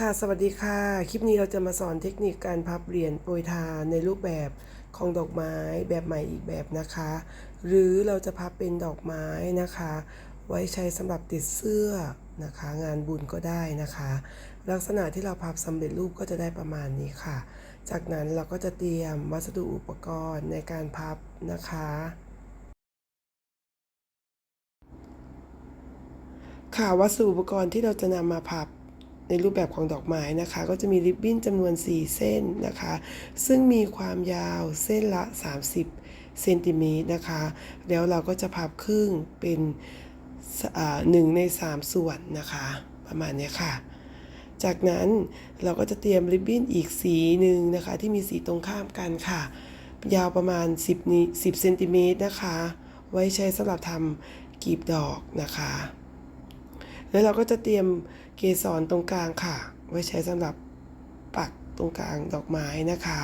ค่ะ สวัสดีค่ะ คลิปนี้เราจะมาสอนเทคนิคการพับเหรียญโปรยทานในรูปแบบของดอกไม้แบบใหม่อีกแบบนะคะ หรือเราจะพับเป็นดอกไม้นะคะ ไว้ใช้สำหรับติดเสื้อนะคะ งานบุญก็ได้นะคะ ลักษณะที่เราพับสำเร็จรูปก็จะได้ประมาณนี้ค่ะ จากนั้นเราก็จะเตรียมวัสดุอุปกรณ์ในการพับนะคะค่ะวัสดุอุปกรณ์ที่เราจะนำมาพับ ในรูปแบบของดอกไม้นะคะ ก็จะมีริบบิ้นจำนวน 4 เส้นนะคะ ซึ่งมีความยาวเส้นละ 30เซนติเมตรนะคะ แล้วเราก็จะพับครึ่งเป็นหนึ่งใน 3 ส่วนนะคะ ประมาณนี้ค่ะ จากนั้นเราก็จะเตรียมริบบิ้นอีกสีหนึ่งนะคะ ที่มีสีตรงข้ามกันค่ะ ยาวประมาณ 10นิ้10เซนติเมตรนะคะ ไว้ใช้สำหรับทำกลีบดอกนะคะ แล้วเราก็จะเตรียม เกสรตรงกลางค่ะ ไว้ใช้สำหรับปักตรงกลางดอกไม้นะคะ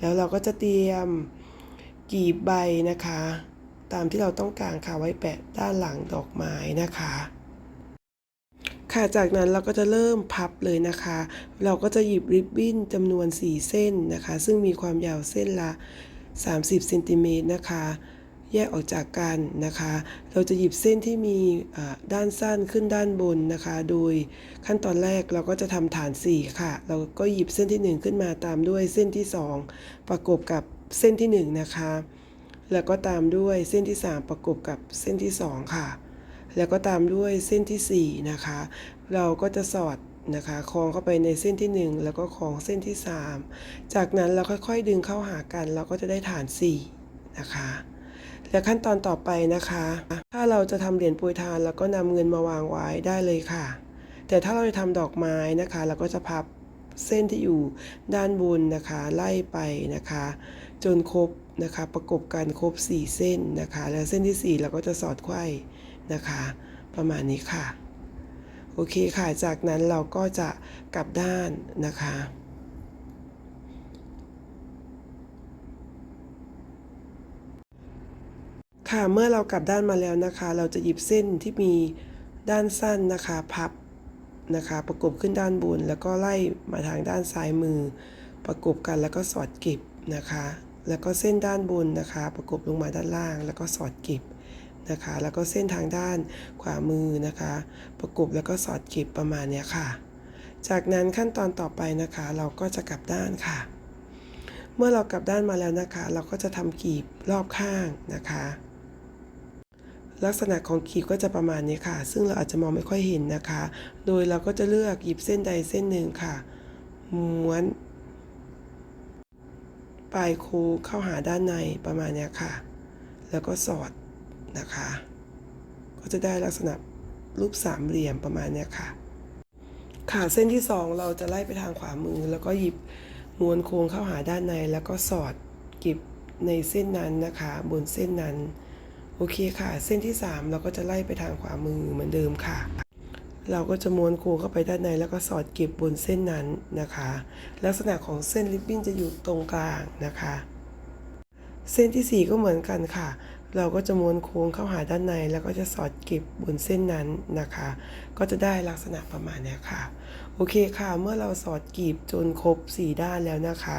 แล้วเราก็จะเตรียมกีบใบนะคะ ตามที่เราต้องการค่ะไว้แปะด้านหลังดอกไม้นะคะ ค่ะจากนั้นเราก็จะเริ่มพับเลยนะคะ เราก็จะหยิบริบบิ้นจำนวน 4 เส้นนะคะ ซึ่งมีความยาวเส้นละ 30เซนติเมตรนะคะ แยกออกจากกันนะคะ เราจะหยิบเส้นที่มีด้านสั้นขึ้นด้านบนนะคะ โดยขั้นตอนแรกเราก็จะทำฐาน 4 ค่ะ เราก็หยิบเส้นที่ 1 ขึ้นมาตามด้วยเส้นที่ 2 ประกบกับเส้นที่ 1 นะคะ แล้วก็ตามด้วยเส้นที่ 3 ประกบกับเส้นที่ 2 ค่ะ แล้วก็ตามด้วยเส้นที่ 4 นะคะ เราก็จะสอดนะคะคล้องเข้าไปในเส้นที่ 1 แล้วก็คล้องเส้นที่ 3 จากนั้นเราค่อยๆ ดึงเข้าหากัน เราก็จะได้ฐาน 4 นะคะ และขั้นตอนต่อไปนะคะ ถ้าเราจะทำเหรียญปรยทานเราก็นำเงินมาวางไว้ได้เลยค่ะ แต่ถ้าเราจะทำดอกไม้นะคะ เราก็จะพับเส้นที่อยู่ด้านบนนะคะ ไล่ไปนะคะ จนครบนะคะประกบกันครบ 4 เส้นนะคะ แล้วเส้นที่ 4 เราก็จะสอดไขว้นะคะ ประมาณนี้ค่ะ โอเคค่ะ จากนั้นเราก็จะกลับด้านนะคะ ค่ะเมื่อเรากลับด้านมาแล้วนะคะ เราจะหยิบเส้นที่มีด้านสั้นนะคะพับนะคะ ประกบขึ้นด้านบน แล้วก็ไล่มาทางด้านซ้ายมือ ประกบกันแล้วก็สอดเก็บนะคะ แล้วก็เส้นด้านบนนะคะ ประกบลงมาด้านล่าง แล้วก็สอดเก็บนะคะ แล้วก็เส้นทางด้านขวามือนะคะ ประกบแล้วก็สอดเก็บประมาณนี้ค่ะ จากนั้นขั้นตอนต่อไปนะคะ เราก็จะกลับด้านค่ะ เมื่อเรากลับด้านมาแล้วนะคะ เราก็จะทำกีบรอบข้างนะคะ ลักษณะของกีบก็จะประมาณนี้ค่ะ ซึ่งเราอาจจะมองไม่ค่อยเห็นนะคะ โดยเราก็จะเลือกหยิบเส้นใดเส้นหนึ่งค่ะ ม้วนปลายโค้งเข้าหาด้านในประมาณนี้ค่ะ แล้วก็สอดนะคะ ก็จะได้ลักษณะรูปสามเหลี่ยมประมาณนี้ค่ะ ค่ะเส้นที่สองเราจะไล่ไปทางขวามือ แล้วก็หยิบม้วนโค้งเข้าหาด้านใน แล้วก็สอดกีบในเส้นนั้นนะคะ บนเส้นนั้น โอเคค่ะ เส้นที่ 3 เราก็จะไล่ไปทางขวามือเหมือนเดิมค่ะ เราก็จะม้วนโค้งเข้าไปด้านในแล้วก็สอดเก็บบนเส้นนั้นนะคะ ลักษณะของเส้นริบบิ้นจะอยู่ตรงกลางนะคะ เส้นที่ 4 ก็เหมือนกันค่ะ เราก็จะม้วนโค้งเข้าหาด้านใน แล้วก็จะสอดเก็บบนเส้นนั้นนะคะ ก็จะได้ลักษณะประมาณนี้ค่ะ โอเคค่ะ เมื่อเราสอดกีบจนครบ 4 ด้านแล้วนะคะ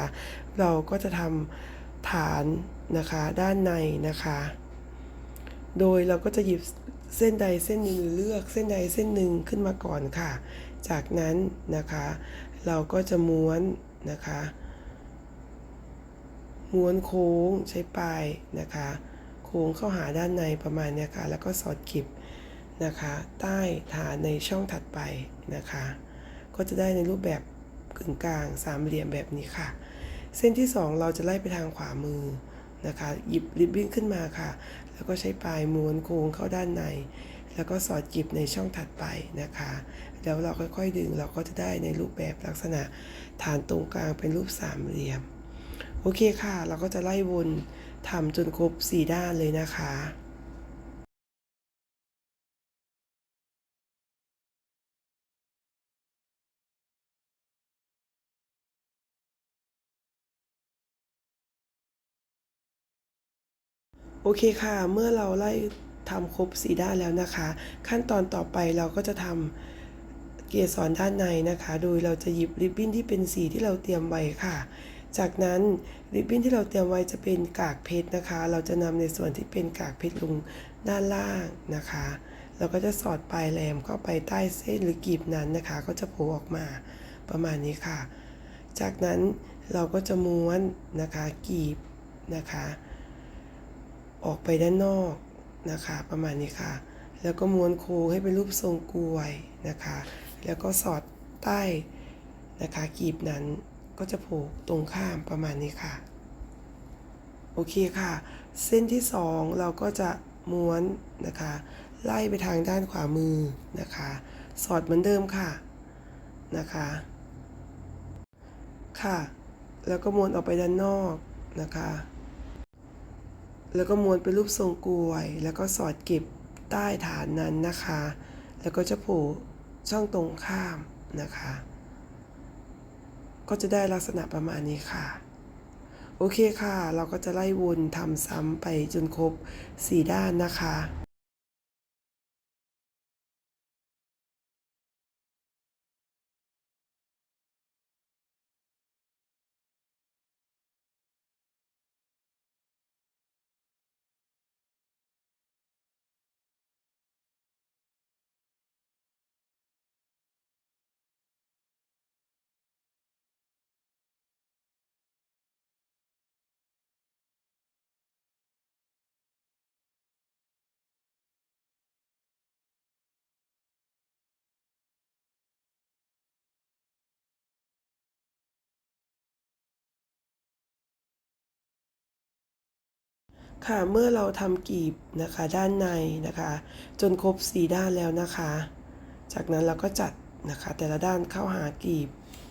เราก็จะทำฐานนะคะด้านในนะคะ โดยเราก็จะหยิบเส้นใดเส้นหนึ่งหรือเลือกเส้นใดเส้นหนึ่งขึ้นมาก่อนค่ะ จากนั้นนะคะ เราก็จะม้วนนะคะ ม้วนโค้งใช้ปลายนะคะ โค้งเข้าหาด้านในประมาณนี้ค่ะ แล้วก็สอดเก็บนะคะ ใต้ฐานในช่องถัดไปนะคะ ก็จะได้ในรูปแบบกึ่งกลางสามเหลี่ยมแบบนี้ค่ะ เส้นที่ 2 เราจะไล่ไปทางขวามือนะคะ หยิบริบบิ้นขึ้นมาค่ะ แล้วก็ใช้ปลายม้วนโค้งเข้าด้านใน แล้วก็สอดกิบในช่องถัดไปนะคะ แล้วเราค่อยๆดึงเราก็จะได้ในรูปแบบลักษณะฐานตรงกลางเป็นรูปสามเหลี่ยม โอเคค่ะ เราก็จะไล่วนทำจนครบ4ด้านเลยนะคะ โอเคค่ะ เมื่อเราไล่ทำครบสีด้านแล้วนะคะ ขั้นตอนต่อไปเราก็จะทำเกสรด้านในนะคะ โดยเราจะหยิบริบบิ้นที่เป็นสีที่เราเตรียมไว้ค่ะ จากนั้นริบบิ้นที่เราเตรียมไว้จะเป็นกากเพชรนะคะ เราจะนำในส่วนที่เป็นกากเพชรลงด้านล่างนะคะ เราก็จะสอดปลายแหลมเข้าไปใต้เส้นหรือกีบนั้นนะคะ ก็จะโผล่ออกมาประมาณนี้ค่ะ จากนั้นเราก็จะม้วนนะคะกีบนะคะ ออกไปด้านนอกนะคะ ประมาณนี้ค่ะ แล้วก็ม้วนโค้งให้เป็นรูปทรงกลวยนะคะ แล้วก็สอดใต้นะคะกีบนั้นก็จะผล่ตรงข้ามประมาณนี้ค่ะ โอเคค่ะ เส้นที่สองเราก็จะม้วนนะคะ ไล่ไปทางด้านขวามือนะคะ สอดเหมือนเดิมค่ะนะคะ ค่ะ แล้วก็ม้วนออกไปด้านนอกนะคะ แล้วก็ม้วนเป็นรูปทรงกลวย แล้วก็สอดเก็บใต้ฐานนั้นนะคะ แล้วก็จะโผล่ช่องตรงข้ามนะคะ ก็จะได้ลักษณะประมาณนี้ค่ะ โอเคค่ะ เราก็จะไล่วนทำซ้ำไปจนครบ 4 ด้านนะคะ ค่ะเมื่อเราทำกีบนะคะด้านในนะคะ จนครบ4ด้านแล้วนะคะ จากนั้นเราก็จัดนะคะแต่ละด้านเข้าหากีบ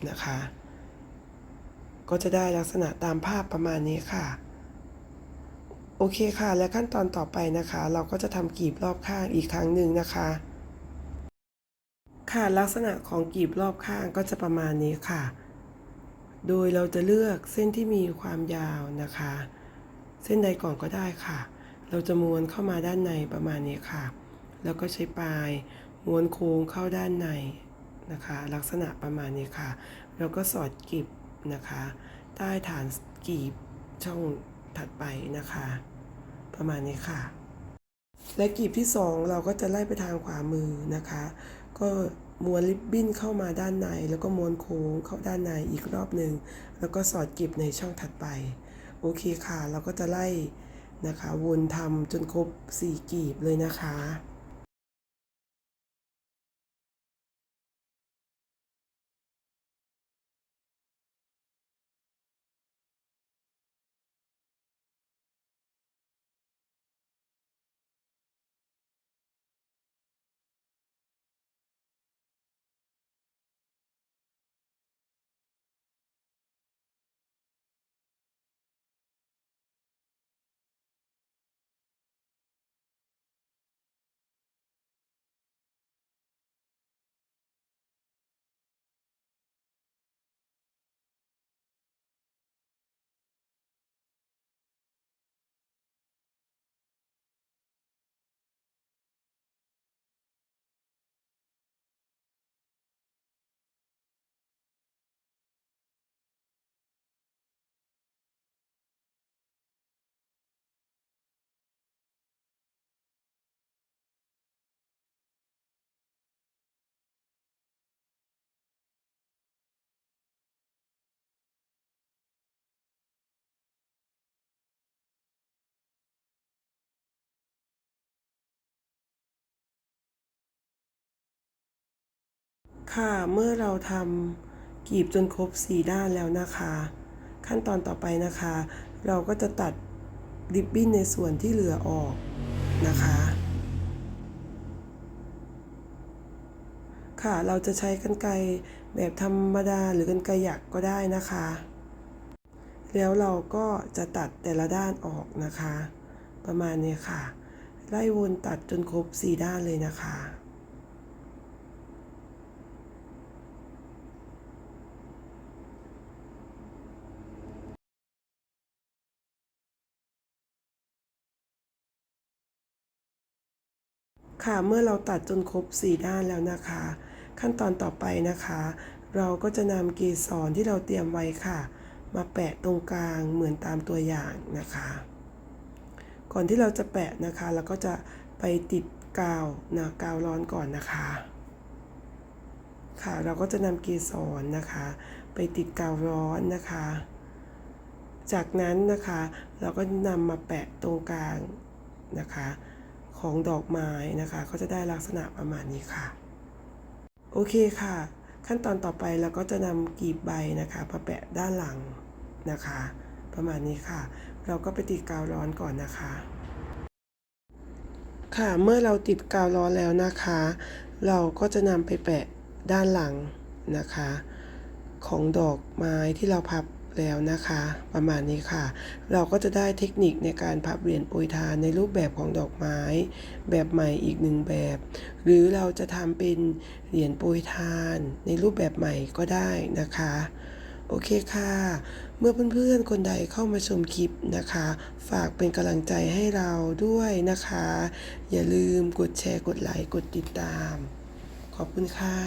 นะคะ ก็จะได้ลักษณะตามภาพประมาณนี้ค่ะ โอเคค่ะ และขั้นตอนต่อไปนะคะ เราก็จะทำกีบรอบข้างอีกครั้งหนึ่งนะคะ ค่ะลักษณะของกีบรอบข้างก็จะประมาณนี้ค่ะ โดยเราจะเลือกเส้นที่มีความยาวนะคะ เส้นใดก่อนก็ได้ค่ะ เราจะม้วนเข้ามาด้านในประมาณนี้ค่ะ แล้วก็ใช้ปลายม้วนโค้งเข้าด้านในนะคะ ลักษณะประมาณนี้ค่ะ แล้วก็สอดกีบนะคะ ใต้ฐานกีบช่องถัดไปนะคะ ประมาณนี้ค่ะ และกีบที่สองเราก็จะไล่ไปทางขวามือนะคะ ก็ม้วนริบบิ้นเข้ามาด้านใน แล้วก็ม้วนโค้งเข้าด้านในอีกรอบหนึ่งแล้วก็สอดกีบในช่องถัดไป โอเคค่ะ เราก็จะไล่นะคะ วนทำจนครบ 4 กีบเลยนะคะ ค่ะเมื่อเราทำกีบจนครบ 4 ด้านแล้วนะคะ ขั้นตอนต่อไปนะคะ เราก็จะตัดริบบิ้นในส่วนที่เหลือออกนะคะ ค่ะเราจะใช้กรรไกรแบบธรรมดาหรือกรรไกรหยักก็ได้นะคะ แล้วเราก็จะตัดแต่ละด้านออกนะคะ ประมาณนี้ค่ะ ไล่วนตัดจนครบ 4 ด้านเลยนะคะ ค่ะเมื่อเราตัดจนครบ 4 ด้านแล้วนะคะ ขั้นตอนต่อไปนะคะ เราก็จะนำเกสรที่เราเตรียมไว้ค่ะ มาแปะตรงกลางเหมือนตามตัวอย่างนะคะ ก่อนที่เราจะแปะนะคะ เราก็จะไปติดกาวนะกาวร้อนก่อนนะคะ ค่ะเราก็จะนำเกสรนะคะ ไปติดกาวร้อนนะคะ จากนั้นนะคะ เราก็นำมาแปะตรงกลางนะคะ ของดอกไม้นะคะ ก็จะได้ลักษณะประมาณนี้ค่ะ โอเคค่ะ ขั้นตอนต่อไปเราก็จะนำกีบใบนะคะมาแปะด้านหลังนะคะ ประมาณนี้ค่ะ เราก็ไปติดกาวร้อนก่อนนะคะ ค่ะเมื่อเราติดกาวร้อนแล้วนะคะ เราก็จะนำไปแปะด้านหลังนะคะ ของดอกไม้ที่เราพับ แล้วนะคะ ประมาณนี้ค่ะ เราก็จะได้เทคนิคในการพับเหรียญโปรยทานในรูปแบบของดอกไม้ แบบใหม่อีกหนึ่งแบบ หรือเราจะทำเป็นเหรียญโปรยทานในรูปแบบใหม่ก็ได้นะคะโอเคค่ะ เมื่อเพื่อนๆ คนใดเข้ามาชมคลิปนะคะ ฝากเป็นกำลังใจให้เราด้วยนะคะ อย่าลืมกดแชร์ กดไลค์ กดติดตาม ขอบคุณค่ะ